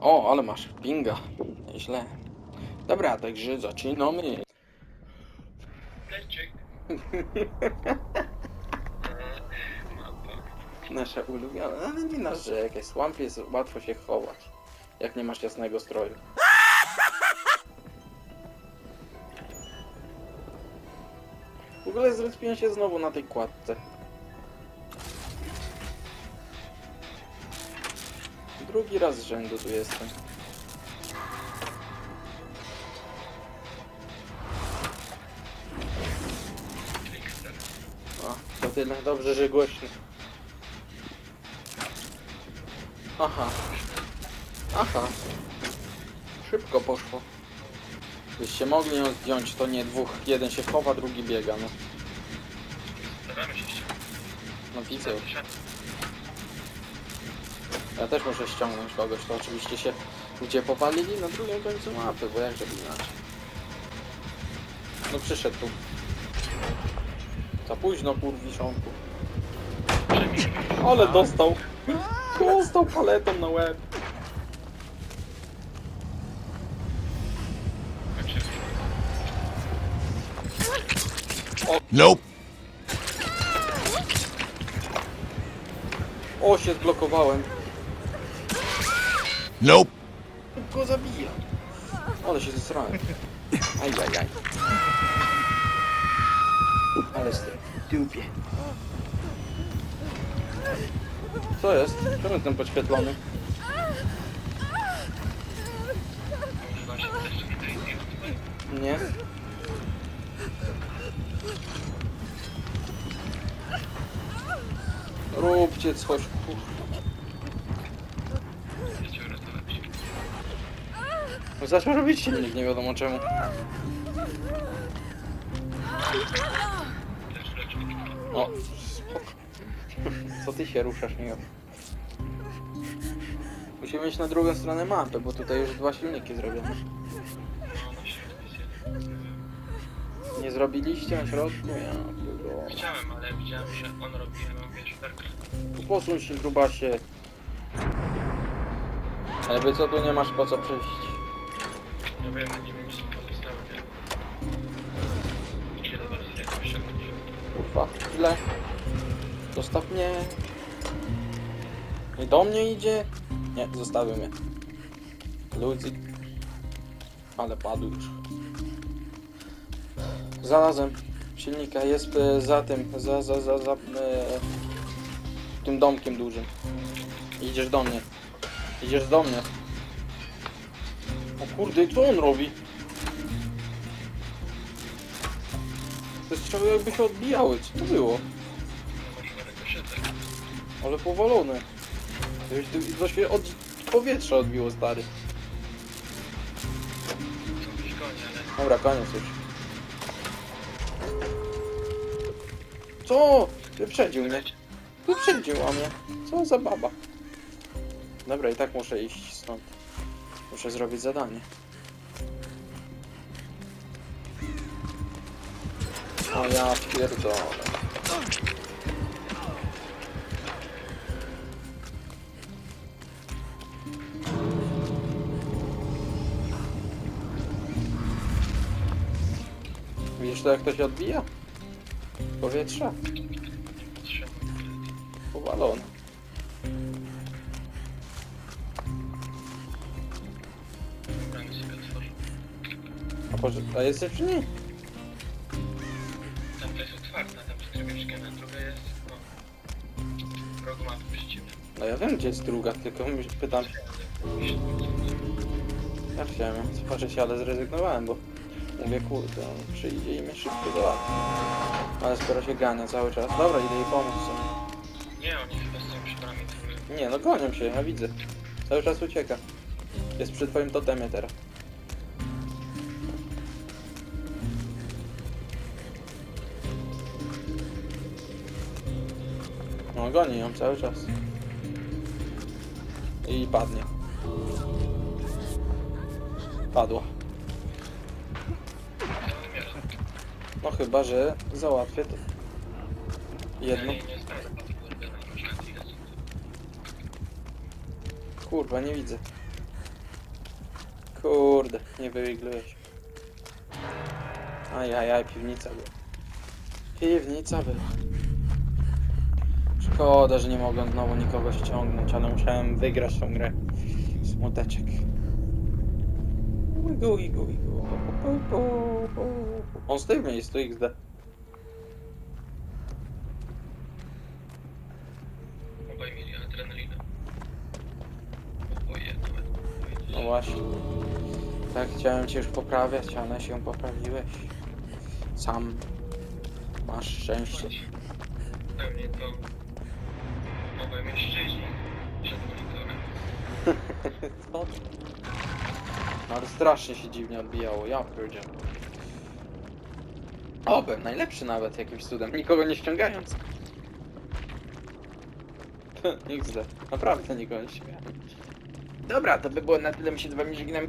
O, ale masz pinga. Nieźle. Dobra, także zaczynamy. Leciek. Mapa. Nasze ulubione, ale nie narzekaj. Swamp jest łatwo się chować. Jak nie masz jasnego stroju. W ogóle zrespiłem się znowu na tej kładce. Drugi raz z rzędu tu jestem. O, to tyle. Dobrze, że głośno. Aha. Aha. Szybko poszło. Byście mogli ją zdjąć, to nie dwóch. Jeden się chowa, drugi biega, no. Staramy się. No widzę. Ja też muszę ściągnąć kogoś, to oczywiście się ludzie powalili na drugim końcu mapy, bo jak żeby inaczej. No przyszedł tu. Za późno kurwiszonku. Ale dostał. Dostał paletą na łeb. Nope. O, się zblokowałem. Nope. Go zabija. Ale się zesrałem. Ajajaj. Ale z dupie. Co jest? Czemu jestem podświetlony? Nie. Róbcie coś, kurwa. Zaczął robić silnik, nie wiadomo czemu. Też lecz. O, spoko. Co ty się ruszasz, nie? Musimy iść na drugą stronę mapy, bo tutaj już dwa silniki zrobione. No. Nie zrobiliście na środku? Ja pierdolę. Chciałem, ale widziałem, że on robi, ja mam wiesz, perkę. Posuń się, grubasie. Ale wy co, tu nie masz po co przyjść. No wiem, nie wiem, nie? Ile? Zostaw mnie. I do mnie idzie? Nie, zostawił mnie. Ludzi. Ale padł już. Znalazłem silnika, jest e, za tym, za, za, za, za e, tym domkiem dużym. Idziesz do mnie. Idziesz do mnie. Kurde, co on robi? Te strzały jakby się odbijały, co to było? Ale powalone. To się od powietrza odbiło, stary. Dobra, koniec już. Co? Wyprzedził mnie. Wyprzedził mnie. Co za baba. Dobra, i tak muszę iść stąd. Muszę zrobić zadanie. O ja pierdolę. Widzisz to jak to się odbija? Powietrze? Powalone. A, jesteś przy niej? Tam to jest otwarta, tam a druga jest, no... w Rogu przeciwnej. No ja wiem gdzie jest druga, tylko my- pytam się. Ja chciałem ją zobaczyć, ale zrezygnowałem, bo mówię kurde, on przyjdzie i mnie szybko załatwi. Ale skoro się gania cały czas. Dobra, idę jej pomóc w sumie. Nie, oni chyba stoją przy bramie, Nie no gonią się, ja widzę. Cały czas ucieka. Jest przy twoim totemie teraz. No goni ją cały czas. I padnie. Padła. No chyba, że załatwię to. Jedno. Kurwa, nie widzę. Kurde, nie wywigluje się. Ajajaj, piwnica była. Piwnica była. Szkoda, że nie mogłem znowu nikogo ściągnąć, ale musiałem wygrać tą grę. Smuteczek. Igu, igu, igu. On z tym miejscu XD. Obaj mieli adrenalinę. Oboje nawet. No właśnie. Tak, chciałem cię już poprawiać, ale się poprawiłeś. Sam. Masz szczęście. Pewnie to mężczyźni monitorem. No. Ale strasznie się dziwnie odbijało, ja pierdzielę. O, najlepszy nawet jakimś cudem, nikogo nie ściągając. XD, naprawdę nikogo nie ściągałem. Dobra, to by było na tyle, my się z wami żegnamy.